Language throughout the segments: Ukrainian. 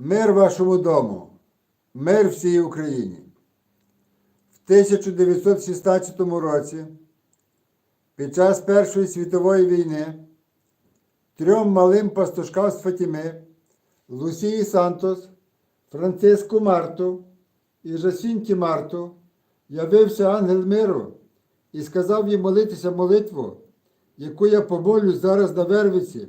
Мир вашому дому, мир всій Україні. В 1916 році, під час Першої світової війни, трьом малим пастушкам з Фатіми, Лусії Сантос, Франциску Марту і Жасінті Марту, явився ангел миру і сказав їм молитися молитву, яку я помолюсь зараз на Вервиці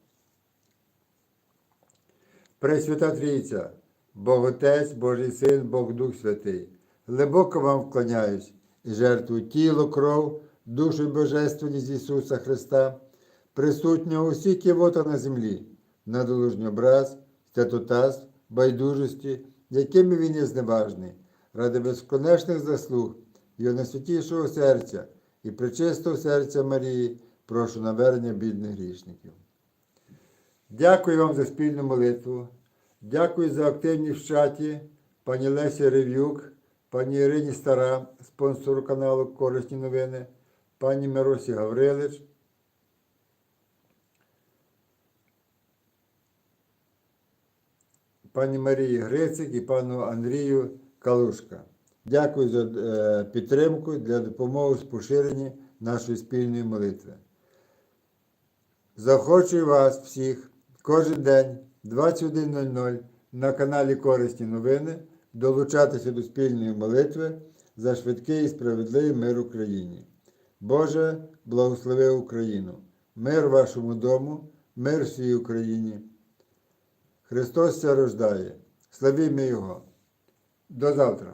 Пресвята Трійця, Бог Отець, Божий Син, Бог Дух Святий, глибоко вам вклоняюсь і жертвую тіло, кров, душу і божественність Ісуса Христа, присутнього усі ківота на землі, на долужній образ, статутас, байдужості, якими він є зневажний, ради безконечних заслуг Його найсвятішого серця і пречистого серця Марії, прошу навернення бідних грішників. Дякую вам за спільну молитву. Дякую за активність в чаті пані Лесі Рев'юк, пані Ірині Стара, спонсору каналу Корисні новини, пані Миросі Гаврилич. Пані Марії Грицик і пану Андрію Калушка. Дякую за е, підтримку для допомоги з поширенні нашої спільної молитви. Захочую вас всіх кожен день 21.00 на каналі Корисні новини долучатися до спільної молитви за швидкий і справедливий мир Україні. Боже, благослови Україну, мир вашому дому, мир всій Україні. Христос ся рождає. Славімо Його. До завтра.